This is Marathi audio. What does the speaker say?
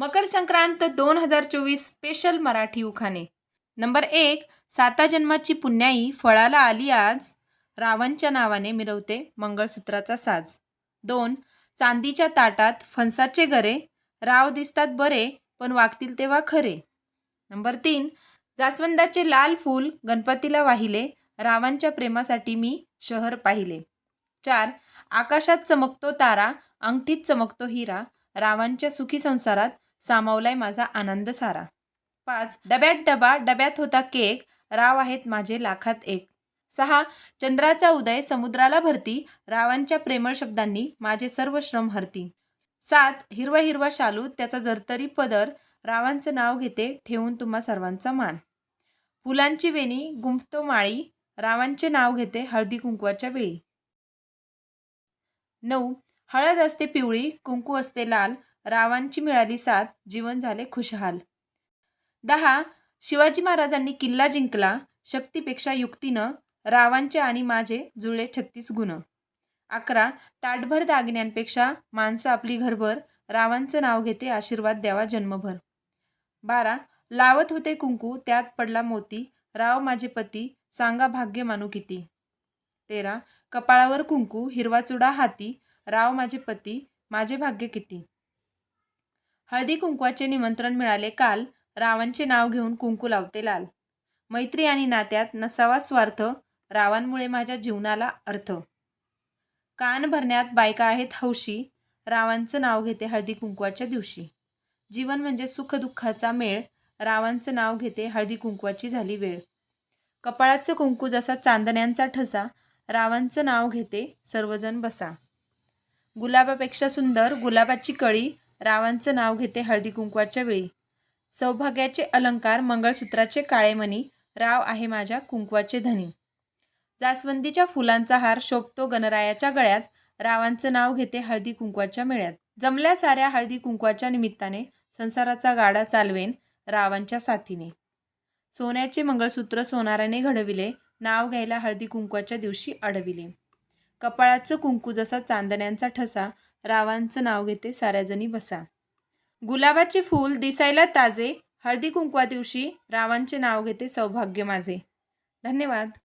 मकर संक्रांत दोन हजार चोवीस स्पेशल मराठी उखाणे. नंबर एक साता जन्माची पुण्याई फळाला आली आज रावणच्या नावाने मिरवते मंगळसूत्राचा साज. दोन चांदीच्या ताटात फणसाचे गरे राव दिसतात बरे पण वागतील तेव्हा खरे. नंबर तीन जास्वंदाचे लाल फूल गणपतीला वाहिले रावांच्या प्रेमासाठी मी शहर पाहिले. चार आकाशात चमकतो तारा अंगठीत चमकतो हिरा रावांच्या सुखी संसारात सामावलाय माझा आनंद सारा. पाच डब्यात डबा डब्यात होता केक. राव आहेत माझे लाखात एक. सहा चंद्राचा उदय समुद्राला भरती. रावांच्या प्रेमळ शब्दांनी माझे सर्व श्रम हरती. सात हिरवा हिरवा शालू त्याचा जरतरी पदर. रावांचं नाव घेते ठेवून तुम्हा सर्वांचा मान. फुलांची वेणी गुंफतो माळी. रावांचे नाव घेते हळदी कुंकवाच्या वेळी. नऊ हळद असते पिवळी कुंकू असते लाल. रावांची मिळाली साथ जीवन झाले खुशहाल. दहा शिवाजी महाराजांनी किल्ला जिंकला शक्तीपेक्षा युक्तीनं रावांचे आणि माझे जुळे छत्तीस गुण. अकरा ताटभर दागिन्यांपेक्षा माणसं आपली घरभर रावांचं नाव घेते आशीर्वाद द्यावा जन्मभर. बारा लावत होते कुंकू त्यात पडला मोती राव माझे पती सांगा भाग्य मानू किती. तेरा कपाळावर कुंकू हिरवा चुडा हाती राव माझे पती माझे भाग्य किती. हळदी कुंकवाचे निमंत्रण मिळाले. काल रावांचे नाव घेऊन कुंकू लावते लाल. मैत्री आणि नात्यात नसावा स्वार्थ रावांमुळे माझ्या जीवनाला अर्थ. कान भरण्यात बायका आहेत हौशी रावांचं नाव घेते हळदी कुंकवाच्या दिवशी. जीवन म्हणजे सुखदुःखाचा मेळ रावांचं नाव घेते हळदी कुंकवाची झाली वेळ. कपाळाचं कुंकू जसा चांदण्यांचा ठसा रावांचं नाव घेते सर्वजण बसा. गुलाबापेक्षा सुंदर गुलाबाची कळी रावांचं नाव घेते हळदी कुंकवाच्या वेळी. सौभाग्याचे अलंकार मंगळसूत्राचे काळेमणी राव आहे माझ्या कुंकवाचे धनी. जास्वंदीच्या फुलांचा हार शोभतो गणरायाच्या गळ्यात रावांचं नाव घेते हळदी कुंकवाच्या मेळ्यात. जमल्या साऱ्या हळदी कुंकवाच्या निमित्ताने संसाराचा गाडा चालवेन रावांच्या साथीने. सोन्याचे मंगळसूत्र सोनाराने घडविले नाव घ्यायला हळदी कुंकवाच्या दिवशी अडविले. कपाळाचं कुंकू जसा चांदण्यांचा ठसा रावांचं नाव घेते साऱ्याजणी बसा. गुलाबाचे फूल दिसायला ताजे हळदी कुंकवा दिवशी रावांचे नाव घेते सौभाग्य माझे. धन्यवाद.